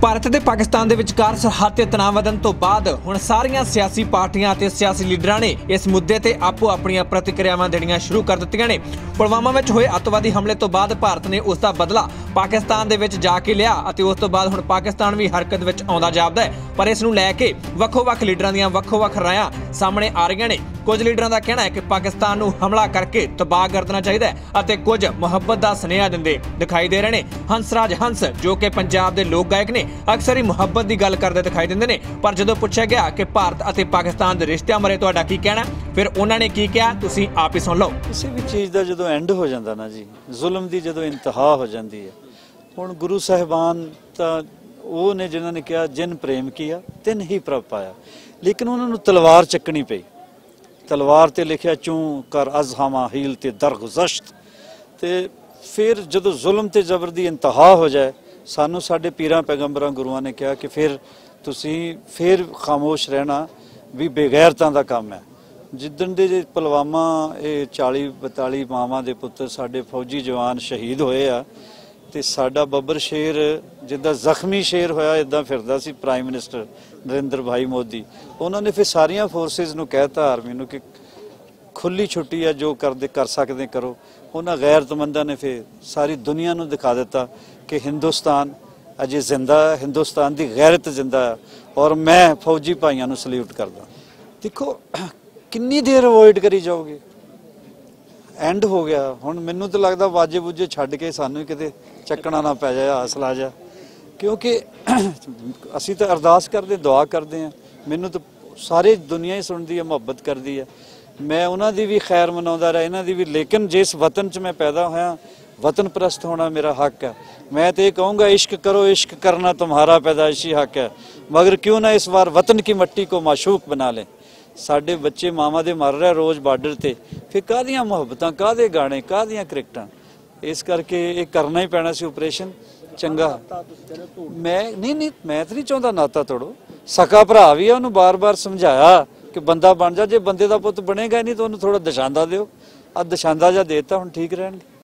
ਭਾਰਤ ਤੇ ਪਾਕਿਸਤਾਨ ਦੇ ਵਿਚਕਾਰ ਸਰਹੱਦ ਤੇ ਤਣਾਅ ਵਧਣ ਤੋਂ ਬਾਅਦ ਹੁਣ ਸਾਰੀਆਂ ਸਿਆਸੀ ਪਾਰਟੀਆਂ ਅਤੇ ਸਿਆਸੀ ਲੀਡਰਾਂ ਨੇ ਇਸ ਮੁੱਦੇ ਤੇ ਆਪੋ ਆਪਣੀਆਂ ਪ੍ਰਤੀਕਿਰਿਆਵਾਂ ਦੇਣੀਆਂ ਸ਼ੁਰੂ ਕਰ ਦਿੱਤੀਆਂ ਨੇ। ਪੁਲਵਾਮਾ ਵਿੱਚ ਹੋਏ ਅੱਤਵਾਦੀ ਹਮਲੇ ਤੋਂ ਬਾਅਦ ਭਾਰਤ ਨੇ ਉਸ ਦਾ ਬਦਲਾ ਪਾਕਿਸਤਾਨ ਦੇ ਵਿੱਚ ਜਾ ਕੇ ਲਿਆ ਅਤੇ ਉਸ ਤੋਂ ਬਾਅਦ ਹੁਣ ਪਾਕਿਸਤਾਨ ਵੀ ਹਰਕਤ ਵਿੱਚ ਆਉਂਦਾ ਜਾਪਦਾ ਹੈ। ਪਰ ਇਸ ਨੂੰ ਲੈ ਕੇ ਵੱਖੋ-ਵੱਖ ਲੀਡਰਾਂ ਦੀਆਂ ਵੱਖੋ-ਵੱਖ ਰਾਇਆਂ ਸਾਹਮਣੇ ਆ ਰਹੀਆਂ ਨੇ। ਕੁਝ ਲੀਡਰਾਂ ਦਾ ਕਹਿਣਾ ਹੈ ਕਿ ਪਾਕਿਸਤਾਨ ਨੂੰ ਹਮਲਾ ਕਰਕੇ ਤਬਾਹ ਕਰ ਦੇਣਾ ਚਾਹੀਦਾ ਹੈ ਅਤੇ ਕੁਝ ਮੁਹੱਬਤ ਦਾ ਸੁਨੇਹਾ ਦਿੰਦੇ ਦਿਖਾਈ ਦੇ ਰਹੇ ਨੇ। ਹੰਸਰਾਜ ਹੰਸ, ਜੋ ਕਿ ਪੰਜਾਬ ਦੇ ਲੋਕ ਗਾਇਕ ਨੇ, ਅਕਸਰ ਹੀ ਮੁਹੱਬਤ ਦੀ ਗੱਲ ਕਰਦੇ ਦਿਖਾਈ ਦਿੰਦੇ ਨੇ। ਪਰ ਜਦੋਂ ਪੁੱਛਿਆ ਗਿਆ ਕਿ ਭਾਰਤ ਅਤੇ ਪਾਕਿਸਤਾਨ ਦੇ ਰਿਸ਼ਤਿਆਂ ਬਾਰੇ ਤੁਹਾਡਾ ਕੀ ਕਹਿਣਾ ਫਿਰ ਉਹਨਾਂ ਨੇ ਕੀ ਕਿਹਾ? ਤੁਸੀਂ ਆਪ ਹੀ ਸੁਣ ਲਓ। ਕਿਸੇ ਵੀ ਚੀਜ਼ ਦਾ ਜਦੋਂ ਐਂਡ ਹੋ ਜਾਂਦਾ ਨਾ ਜੀ, ਜ਼ੁਲਮ ਦੀ ਜਦੋਂ ਇੰਤਹਾ ਹੋ ਜਾਂਦੀ ਹੈ, ਹੁਣ ਗੁਰੂ ਸਾਹਿਬਾਨ ਤਾਂ ਉਹ ਨੇ ਜਿਨ੍ਹਾਂ ਨੇ ਕਿਹਾ, ਜਿਨ ਪ੍ਰੇਮ ਕੀਆ, ਤਿਨ ਹੀ ਪ੍ਰਭ ਪਾਇਆ। ਲੇਕਿਨ ਉਹਨਾਂ ਨੂੰ ਤਲਵਾਰ ਚੱਕਣੀ ਪਈ। ਤਲਵਾਰ ਤੇ ਲਿਖਿਆ, ਚੂੰ ਕਰ ਅਜ਼ਹਾਮਾ ਹੀਲ ਤੇ ਦਰਗੁਜ਼ਸ਼ਤ ਤੇ ਫਿਰ ਜਦੋਂ ਜ਼ੁਲਮ ਤੇ ਜ਼ਬਰ ਦੀ ਇੰਤਹਾ ਹੋ ਜਾਏ, ਸਾਨੂੰ ਸਾਡੇ ਪੀਰਾਂ ਪੈਗੰਬਰਾਂ ਗੁਰੂਆਂ ਨੇ ਕਿਹਾ ਕਿ ਫਿਰ ਤੁਸੀਂ ਫਿਰ ਖਾਮੋਸ਼ ਰਹਿਣਾ ਵੀ ਬੇਗੈਰਤਾਂ ਦਾ ਕੰਮ ਹੈ। ਜਿੱਦਣ ਦੇ ਜੇ ਪੁਲਵਾਮਾ, ਇਹ 40 42 ਮਾਵਾਂ ਦੇ ਪੁੱਤਰ ਸਾਡੇ ਫੌਜੀ ਜਵਾਨ ਸ਼ਹੀਦ ਹੋਏ ਆ ਤੇ ਸਾਡਾ ਬੱਬਰ ਸ਼ੇਰ ਜਿੱਦਾਂ ਜ਼ਖਮੀ ਸ਼ੇਰ ਹੋਇਆ ਇਦਾਂ ਫਿਰਦਾ ਸੀ ਪ੍ਰਾਈਮ ਮਿਨਿਸਟਰ ਨਰਿੰਦਰ ਭਾਈ ਮੋਦੀ। ਉਹਨਾਂ ਨੇ ਫਿਰ ਸਾਰੀਆਂ ਫੋਰਸਸ ਨੂੰ ਕਹਿਤਾ ਆਰਮੀ ਨੂੰ ਕਿ ਖੁੱਲੀ ਛੁੱਟੀ ਆ, ਜੋ ਕਰਦੇ, ਕਰ ਸਕਦੇ ਕਰੋ। ਉਹਨਾਂ ਗੈਰਤਮੰਦਾਂ ਨੇ ਫਿਰ ਸਾਰੀ ਦੁਨੀਆ ਨੂੰ ਦਿਖਾ ਦਿੱਤਾ ਕਿ ਹਿੰਦੁਸਤਾਨ ਅਜੇ ਜ਼ਿੰਦਾ ਹੈ, ਹਿੰਦੁਸਤਾਨ ਦੀ ਗੈਰਤ ਜ਼ਿੰਦਾ ਹੈ ਔਰ ਮੈਂ ਫੌਜੀ ਭਾਈਆਂ ਨੂੰ ਸਲੂਟ ਕਰਦਾ। ਦੇਖੋ, ਕਿੰਨੀ ਦੇਰ ਅਵੋਇਡ ਕਰੀ ਜਾਓਗੇ? ਐਂਡ ਹੋ ਗਿਆ। ਹੁਣ ਮੈਨੂੰ ਤਾਂ ਲੱਗਦਾ ਵਾਜੇ ਬੁੱਜੇ ਛੱਡ ਕੇ ਸਾਨੂੰ ਕਿਤੇ ਚੱਕਣਾ ਨਾ ਪੈ ਜਾਇਆ ਅਸਲਾ ਜਾ। ਕਿਉਂਕਿ ਅਸੀਂ ਤਾਂ ਅਰਦਾਸ ਕਰਦੇ, ਦੁਆ ਕਰਦੇ ਆ ਮੈਨੂੰ ਤਾਂ ਸਾਰੇ ਦੁਨੀਆ ਹੀ ਸੁਣਦੀ ਹੈ, ਮੁਹੱਬਤ ਕਰਦੀ ਹੈ। ਮੈਂ ਉਹਨਾਂ ਦੀ ਵੀ ਖੈਰ ਮਨਾਉਂਦਾ ਰਿਹਾ, ਇਹਨਾਂ ਦੀ ਵੀ। ਲੇਕਿਨ ਜਿਸ ਵਤਨ 'ਚ ਮੈਂ ਪੈਦਾ ਹੋਇਆ ਵਤਨ ਪ੍ਰਸਤ ਹੋਣਾ ਮੇਰਾ ਹੱਕ ਹੈ। ਮੈਂ ਤੇ ਕਹੂੰਗਾ, ਇਸ਼ਕ ਕਰੋ, ਇਸ਼ਕ ਕਰਨਾ ਤੁਹਾਡਾ ਪੈਦਾਇਸ਼ੀ ਹੱਕ ਹੈ। ਮਗਰ ਕਿਉਂ ਨਾ ਇਸ ਵਾਰ ਵਤਨ ਕੀ ਮਿੱਟੀ ਕੋ ਮਾਸ਼ੂਕ ਬਣਾ ਲੈ? ਸਾਡੇ ਬੱਚੇ ਮਾਵਾ ਦੇ ਮਰ ਰਹੇ ਰੋਜ਼ ਬਾਰਡਰ ਤੇ। ਫਿਰ ਕਾਹਦੀਆਂ ਮੁਹੱਬਤਾਂ, ਕਾਹਦੇ ਗਾਣੇ, ਕਾਹਦੀਆਂ ਕ੍ਰਿਕਟਾਂ? ਇਸ ਕਰਕੇ ਇਹ ਕਰਨਾ ਹੀ ਪੈਣਾ ਸੀ ਆਪਰੇਸ਼ਨ ਚੰਗਾ। ਮੈਂ, ਨਹੀਂ ਨਹੀਂ, ਮੈਂ ਤਾਂ ਨਹੀਂ ਚਾਹੁੰਦਾ ਨਾਤਾ ਤੋੜੋ। ਸਕਾ ਭਰਾ ਵੀ ਆ, ਉਹਨੂੰ ਬਾਰ-ਬਾਰ ਸਮਝਾਇਆ ਕਿ ਬੰਦਾ ਬਣ ਜਾ, ਜੇ ਬੰਦੇ ਦਾ ਪੁੱਤ ਬਣੇਗਾ ਹੀ ਨਹੀਂ ਤਾਂ ਉਹਨੂੰ ਥੋੜਾ ਦਸ਼ਾਂਦਾ ਦਿਓ। ਆ ਦਸ਼ਾਂਦਾ ਜਾਂ ਦੇਤਾ, ਹੁਣ ਠੀਕ ਰਹਿਣਗੇ।